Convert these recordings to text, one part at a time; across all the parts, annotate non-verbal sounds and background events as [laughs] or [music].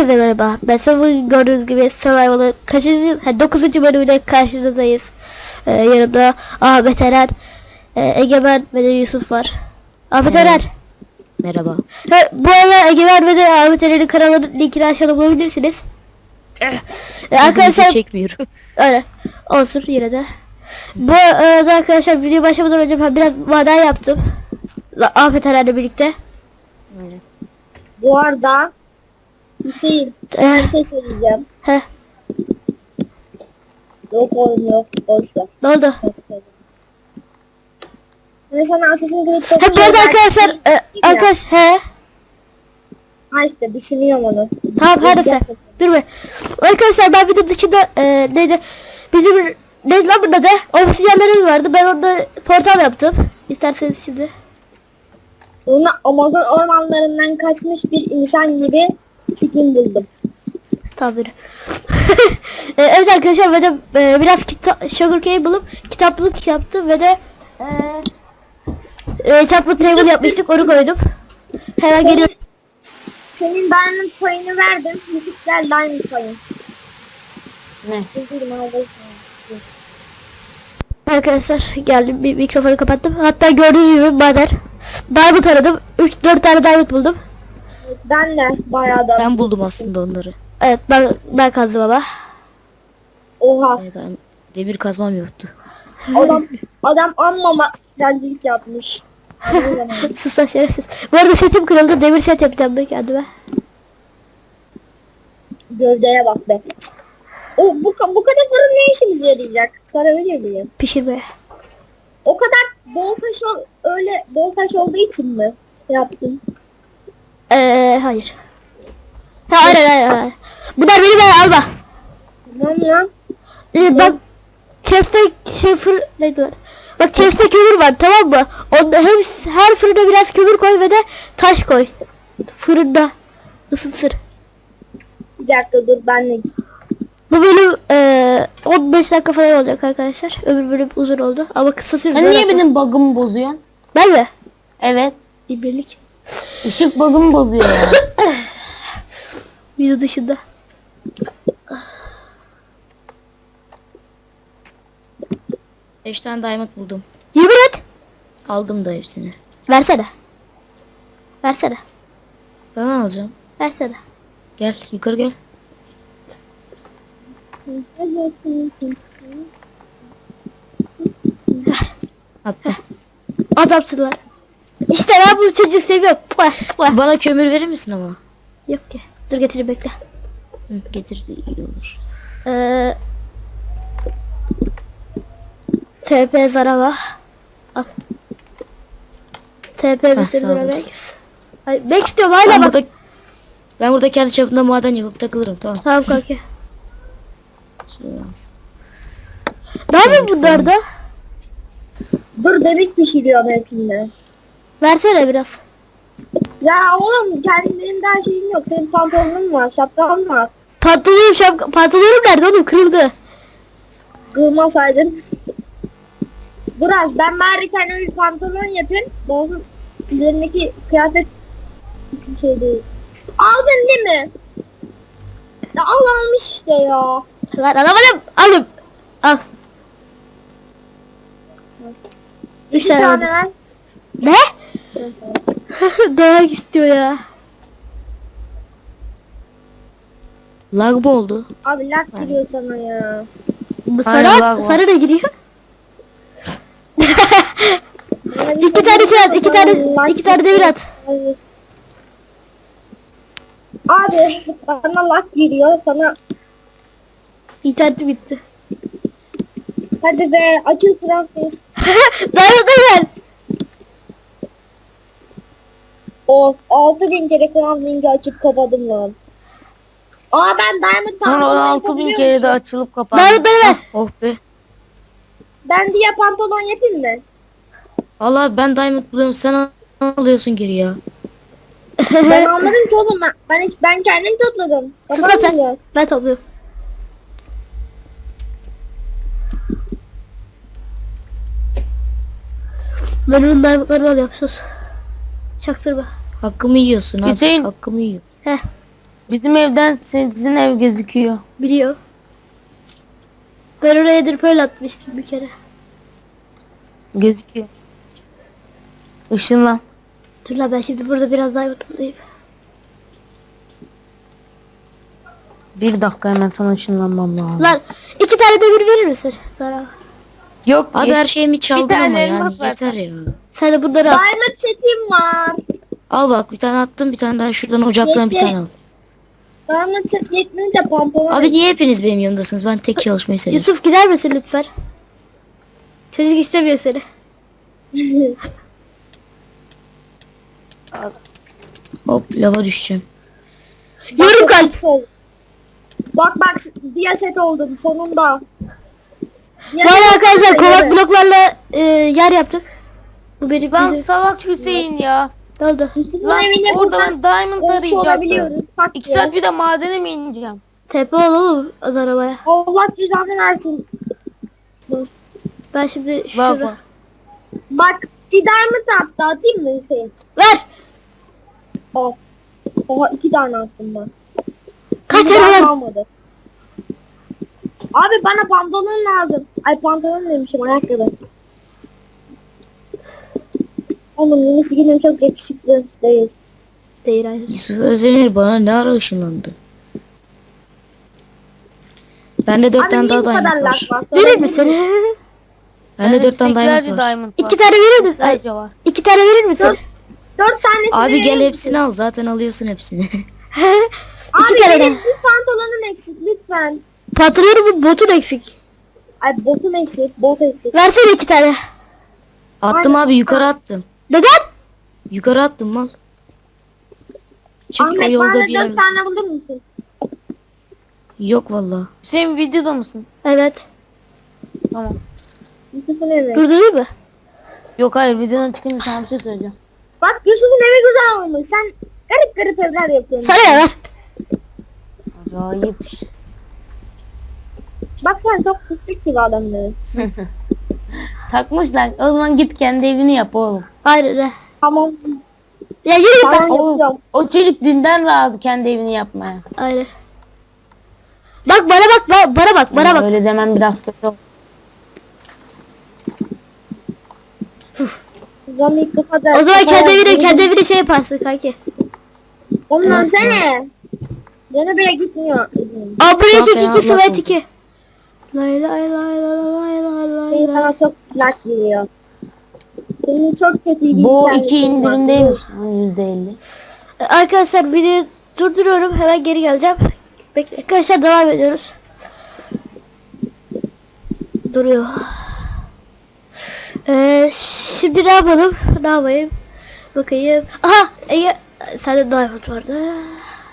Herkese merhaba. Ben Sabun gördüğünüz gibi Survival'ın kaçıncı, ha, 9. bölümüne karşınızdayız. Ee, yanımda Ahmet Eren, e, Egemen ve de Yusuf var. Ahmet Evet. Eren. Merhaba. Ha, bu arada Egemen ve de Ahmet Eren'in kanalının linkini aşağıda bulabilirsiniz. Ee, arkadaşlar çekmiyorum. öyle olsun yine de. Bu arada arkadaşlar video başlamadan önce ben biraz maden yaptım. Ahmet Eren'le birlikte. Bu arada Hüseyin Ee, bir şey söyleyeceğim. heh, Yok oğlum yok. Boş ver. ne oldu? Ben sana Assassin's Ha bu arada arkadaşlar, e, arkadaş he. Ha işte düşünüyorum onu. Tamam her neyse. Dur be. Arkadaşlar ben video dışında e, neydi? Bizim neydi lan bunun adı? Obsidyenlerimiz vardı. Ben onda portal yaptım. İsterseniz şimdi. Sonra Amazon ormanlarından kaçmış bir insan gibi skin buldum. Tabiri. [laughs] e, evet arkadaşlar ve de e, biraz kita sugarcane bulup kitaplık yaptım ve de e, e, çarpma table yapmıştık onu koydum. Hemen Senin, geliyor. senin diamond payını verdim. Gel diamond payın. Ne? Arkadaşlar geldim bir mikrofonu kapattım. Hatta gördüğünüz gibi maden. Diamond aradım. 3-4 tane diamond buldum. Ben de bayağı da. Ben buldum aslında onları. Evet ben ben kazdım ama. Oha. Evet, ben- demir kazmam yoktu. Adam adam amma direncilik yapmış. [laughs] Sus lan şerefsiz. Bu arada setim kırıldı. Demir set yapacağım ben kendime. Gövdeye bak be. O bu, ka- bu kadar fırın ne işimize yarayacak? Sorabilir miyim? Pişirmeye. O kadar bol taş ol, öyle bol taş olduğu için mi yaptın? Eee hayır. Ha hayır hayır hayır. Bunlar benim ben alma. Tamam lan. Ee, bak chest'te şey fır neydi lan? Bak chest'te kömür var tamam mı? Onda hem her fırına biraz kömür koy ve de taş koy. Fırında ısıtır. Bir dakika dur benle. Bu bölüm eee 15 dakika falan olacak arkadaşlar. Öbür bölüm uzun oldu ama kısa sürdü. Sen niye benim bug'ımı bozuyorsun? Ben mi? Evet. İbirlik. Işık bug'ımı bozuyor ya. [coughs] Video dışında. Beş tane diamond buldum. Yemin et. Aldım da hepsini. Versene. Versene. Ben alacağım. Versene. Gel yukarı gel. Attım. Adamsın lan. İşte ben bu çocuğu seviyorum. Bana kömür verir misin ama? Yok ki. Dur getireyim bekle. Hı, getir iyi olur. Ee, TP Zarava. Al. TP Mr. Olasın. Ay, Max diyorum hala Ben bak. burada, ben burada kendi çapımda maden yapıp takılırım tamam. Tamam kanka. Ne yapıyorsun bunlar da? Dur demir pişiriyorum hepsinde. Versene biraz. Ya oğlum kendinin daha şeyin yok. Senin pantolonun var, şapkan var. Pantolonum şapka, pantolonum nerede oğlum kırıldı. Kırmasaydın. Dur az ben bari kendime bir pantolon yapayım. Doğru üzerindeki kıyafet hiçbir şey değil. Aldın değil mi? Ya al almış işte ya. Lan alamadım. Alayım. Al. Üç tane tane ver. Ne? [laughs] Dayak istiyor ya. Lag mı oldu? Abi lak giriyor sana ya. Bu Aynen, var. sana ne giriyor? [laughs] İki tane şey at, iki tane, iki tane demir at. Abi bana lak giriyor sana İnternetim gitti. hadi be açıl crafting. Dayan dayan. Of 6000 kere crafting'i açıp kapadım lan. Aa ben diamond pantolon 16 bin yapabiliyor kere de açılıp kapandı. Dayan dayan. Oh be. Ben diye pantolon yapayım mı? Allah ben diamond buluyorum sen al- alıyorsun geri ya. Ben almadım ki oğlum ben, ben, hiç, ben kendim topladım. Sus Kafam lan sen. Ben topluyorum. Ben onun diamondlarını alıyorum sus. Çaktırma. Hakkımı yiyorsun abi. Hüseyin. Hakkımı yiyorsun. Heh. Bizim evden sizin ev gözüküyor. Biliyor. Ben oraya dirpöl atmıştım bir kere. Gözüküyor. Işınlan. Dur la ben şimdi burada biraz daha bulayım. Bir dakika hemen sana ışınlanmam lazım. Lan iki tane demir verir misin? Sana. Yok Abi her şeyimi çaldın tane elmas yani yeter ya. Sen de bunları al. Diamond setim var. Al bak bir tane attım bir tane daha şuradan ocaktan bir tane al. Diamond set yetmeyince pantolon. Abi niye hepiniz benim yanımdasınız? Ben tek çalışmayı seviyorum. Yusuf gider misin lütfen? Çocuk istemiyor seni. [laughs] Hop lava düşeceğim. Yorum kalp. Bak bak diye set oldum sonunda. Set arkadaşlar kovak bloklarla e, yer yaptık. Bu benim bizim- salak Hüseyin ya. Lan evine orada buradan diamond arayacaktım. İki saat bir de madene mi ineceğim? Tepe ol oğlum az arabaya. Allah cüzdanı versin. Ben şimdi Bak şurada. bak. Bak bir diamond attı atayım mı Hüseyin? Ver. Al. Oha iki tane attım ben. Kaç tane kalmadı. Abi bana pantolon lazım. Ay pantolon demişim ayakkabı. Oğlum yeni sigilim çok yakışıklı değil. Değil hayır. Yusuf Özdemir bana ne ara ışınlandı? Bende dört Abi tane niye daha bu kadar diamond var. var? Verir misin? Bende dört tane diamond var. İki tane verir misin? Ay, var. iki tane verir misin? Dört- Dört tanesini Abi gel verir hepsini al zaten alıyorsun hepsini. [laughs] Abi İki tane benim bir pantolonum eksik lütfen. Pantolonumun botun eksik. Ay botum eksik, bot eksik. Versene iki tane. attım abi yukarı attım. Neden? Yukarı attım mal. Çünkü o Ahmet yolda bana bir yer dört tane bulur musun? yok valla. Hüseyin videoda mısın? Evet. Tamam. Yusuf'un evi. Durdurayım mı? Yok hayır videodan çıkınca sana bir şey söyleyeceğim. Bak Yusuf'un evi güzel olmuş. Sen garip garip evler yapıyorsun. Sana ya ver. Acayip. Bak sen çok küçük gibi adamları. [laughs] Takmış lan. O zaman git kendi evini yap oğlum. Hayır ne? Tamam. Ya yürü lan. yapacağım. O çocuk dünden razı kendi evini yapmaya. Aynen. Bak bana bak ba- bana bak bana bak. Öyle demem biraz kötü oldu. Da. O zaman kendi evine kendi evine şey yaparsın kanki. Oğlum dönsene. Canı bile gitmiyor. Aa buraya Çok iki fena iki sıvet oldu. iki. Lay lay lay lay lay lay lay sana çok silah geliyor. Senin çok kötü bir Bu iki indirimdeymiş. Yüzde elli. Arkadaşlar videoyu durduruyorum. Hemen geri geleceğim. Bekle. Arkadaşlar devam ediyoruz. Duruyor. Ee, şimdi ne yapalım? Ne yapayım? Bakayım. Aha! Ege sende diamond vardı.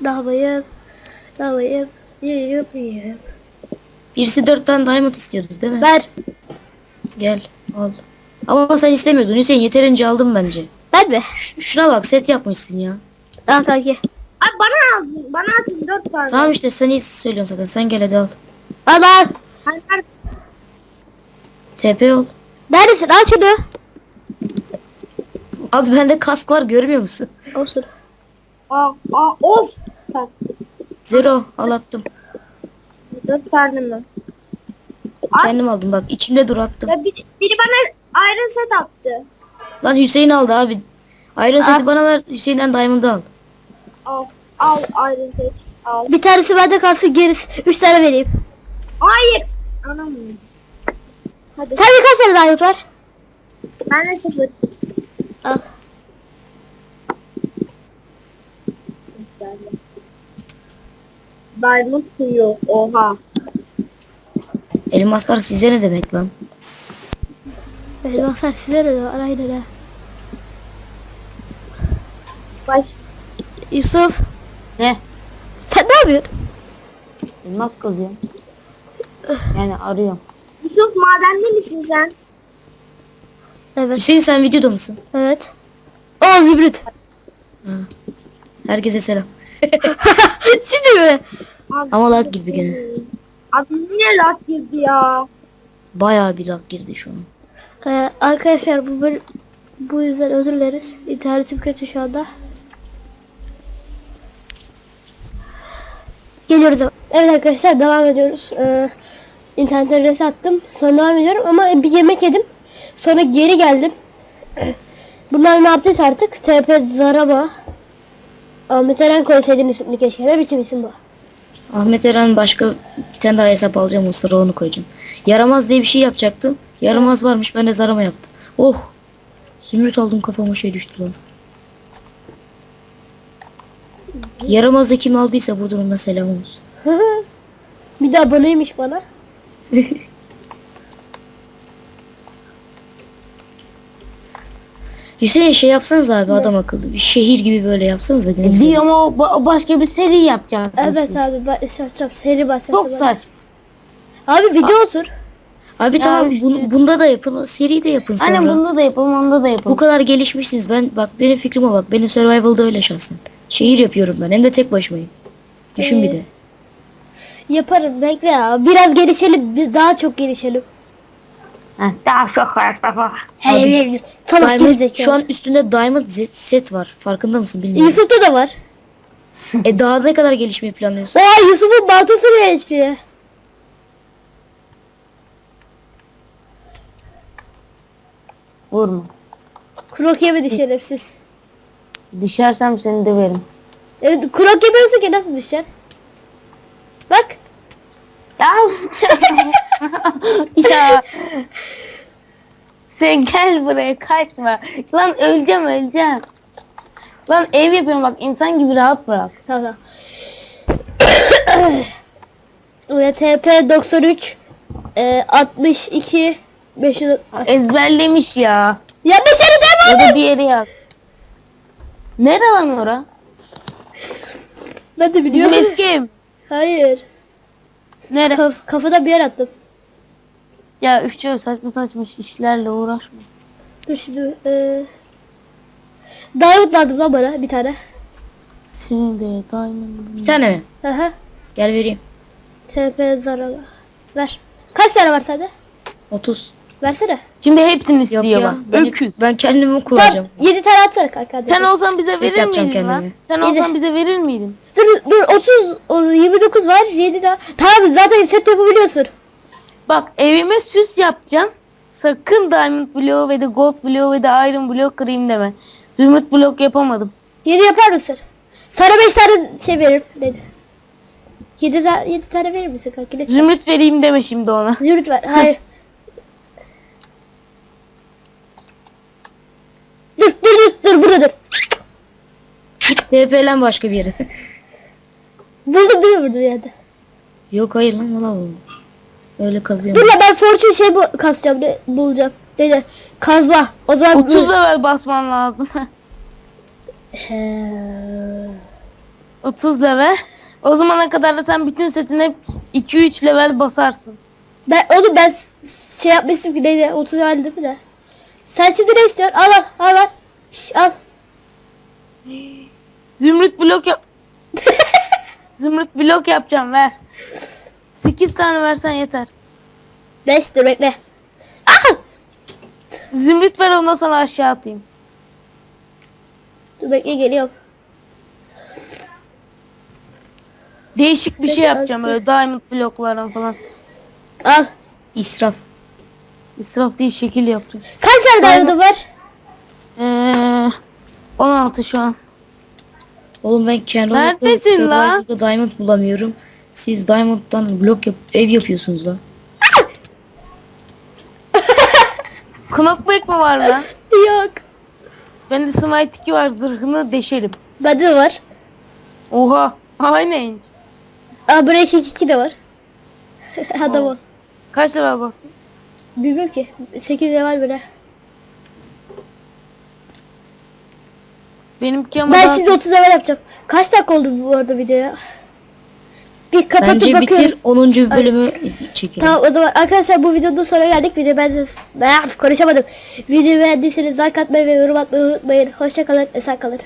Ne yapayım? Ne yapayım? Yiyip yiyip. Birisi dört tane diamond istiyordu değil mi? Ver. Gel al. Ama sen istemiyordun Hüseyin yeterince aldım bence. Ben mi? Ş- şuna bak set yapmışsın ya. Al kanki. Ay bana al. Bana atın dört tane. Tamam işte sen iyi söylüyorsun zaten sen gel hadi al. Al al. Ay, ver. TP ol. Neredesin? Al şunu. Abi bende kask var görmüyor musun? Olsun. Aa, aa, of. Zero al attım. Mi? Ay. Kendim aldım bak içinde dur attım. Ya biri, biri bana iron set attı. Lan Hüseyin aldı abi. Iron Ah. seti bana ver Hüseyin'den diamond'ı al. Al. Al iron set. Al. Bir tanesi bende kalsın gerisi. Üç tane vereyim. Hayır. Anam. Hadi. De kaç tane diamond var? Ben de sıfır. Al. Diamond suyu. Oha. Elmaslar size ne demek lan? Sen size de var. Aynen ha. Baş. Yusuf. Ne? Sen ne yapıyorsun? Elmas kazıyorum. Yani arıyorum. Yusuf madende misin sen? Evet. Hüseyin sen videoda mısın? Evet. O zibrit. Herkese selam. [laughs] Şimdi mi? Abi, Ama lag girdi gene. Abi yine lag girdi ya. Bayağı bir lag girdi şu an. Ee, arkadaşlar bu böl- bu yüzden özür dileriz. İnternetim kötü şu anda. geliyoruz. Evet arkadaşlar devam ediyoruz. Ee, internete reset attım. Sonra devam ediyorum ama bir yemek yedim. Sonra geri geldim. [clears throat] Bunlar ne yaptıysa artık TP Zarama. Ahmet Eren koysaydın isimli keşke. Ne biçim isim bu? Ahmet Eren başka bir tane daha hesap alacağım o sıra onu koyacağım. Yaramaz diye bir şey yapacaktım. Yaramaz varmış ben de zarama yaptım. Oh. Zümrüt aldım kafama şey düştü lan. Yaramaz da kim aldıysa bu durumda selam olsun. [laughs] bir de aboneymiş bana. [laughs] Hüseyin şey yapsanız abi adam akıllı. Bir şehir gibi böyle yapsanız da E, günümüzde. diyor ama o ba- başka bir seri yapacak. Evet abi başlatacağım. Seri başlatacağım. Çok saç. Abi video olsun. Abi tamam işte. bun- bunda da yapın. Seri de yapın sonra. Aynen bunda da yapalım onda da Bu yapalım. kadar gelişmişsiniz. Ben bak benim fikrime bak. Benim survival'da öyle şahsen. Şehir yapıyorum ben. Hem de tek başımayım. Düşün bir Ee, de. Yaparım bekle ya. Biraz gelişelim. Daha çok gelişelim. Daha çok var baba. Hey, Salak Diamond, gerizekalı. şu an üstünde Diamond Z- set var. Farkında mısın bilmiyorum. Yusuf'ta da var. e daha ne kadar gelişmeyi planlıyorsun? Aa Yusuf'un baltası ne yaşıyor? Vurma. Krok yemedi şerefsiz. Düşersem seni döverim. Evet, krok yemiyorsa ki nasıl düşer? Bak. Ya. [laughs] ya. [laughs] Sen gel buraya kaçma. Lan öleceğim öleceğim. Lan ev yapıyorum bak insan gibi rahat bırak. Tamam. VTP 93 e, 62 500 Ezberlemiş ya. Ya bir seni Ya devam da bir yere yaz. Nere lan ora? Ben de Bizim biliyorum. eski ev. Hayır. Nere? Kaf, kafada bir yer attım. Ya üfçe saçma saçma işlerle uğraşma. Dur şimdi. E, Diamond lazım lan bana bir tane. Senin de dayanım. Bir tane mi? Aha. Gel vereyim. TP zarara. Ver. Kaç tane var sende? 30. Versene. Şimdi hepsini istiyor ya. bak. Ben, Öküz. ben kendimi Tamam. kullanacağım. 7 tane atsana kanka. hadi. Sen olsan bize Set verir miydin lan? kendime. Sen Yedi. olsan bize verir miydin? Dur dur 30 o, 29 var 7 daha. Tamam zaten set yapabiliyorsun. Bak evime süs yapacağım. Sakın diamond bloğu ve de gold bloğu ve de iron bloğu kırayım deme. Zümrüt blok yapamadım. 7 yapar mısın? Sana 5 tane şey veririm dedi. 7 tane 7 tane verir misin? Lütfen. Zümrüt vereyim deme şimdi ona. Zümrüt ver. Hayır. [laughs] dur dur dur dur burada dur. TP'len başka bir yere. [laughs] Buldum değil mi burada yerde? Yok hayır lan valla. Öyle kazıyorum. Dur la ben fortune şey bu kasacağım ne bulacağım. Neydi? Kazma. O zaman 30 level basman lazım. [laughs] He. 30 level. O zamana kadar da sen bütün setine 2-3 level basarsın. Ben onu ben şey yapmıştım ki neydi? 30 level değil mi de? Sen şimdi ne istiyorsun? Al al al al. Şş, al. Zümrüt blok yap. [laughs] Zümrüt blok yapacağım ver. 8 tane versen yeter. 5 dur bekle. Ah! Zümrüt ver ondan sonra aşağı atayım. Dur bekle geliyorum. Değişik bir şey yapacağım altı. öyle diamond bloklardan falan. Al. İsraf. İsraf değil şekil yaptım. Kaç tane diamond'ın var? Ee, 16 şu an. Oğlum ben kendi Neredesin lan? Diamond bulamıyorum. Siz Diamond'dan blok yap ev yapıyorsunuz lan. [laughs] Knockback mi var lan? Yok. Bende smite 2 var zırhını deşerim. Bende de var. Oha. Aynen. Aa break 2 de var. [laughs] Adam o. Kaç level bastın? Bilmiyorum ki. 8 de var bile. Benimki ama Ben daha- şimdi 30 level yapacağım. Kaç dakika oldu bu arada videoya? Bir kapatıp Bence bakıyorum. bitir 10. bölümü çekelim. Tamam o zaman arkadaşlar bu videonun sonuna geldik. Video ben ben konuşamadım. Videoyu beğendiyseniz like atmayı ve yorum atmayı unutmayın. Hoşça kalın, esen kalın.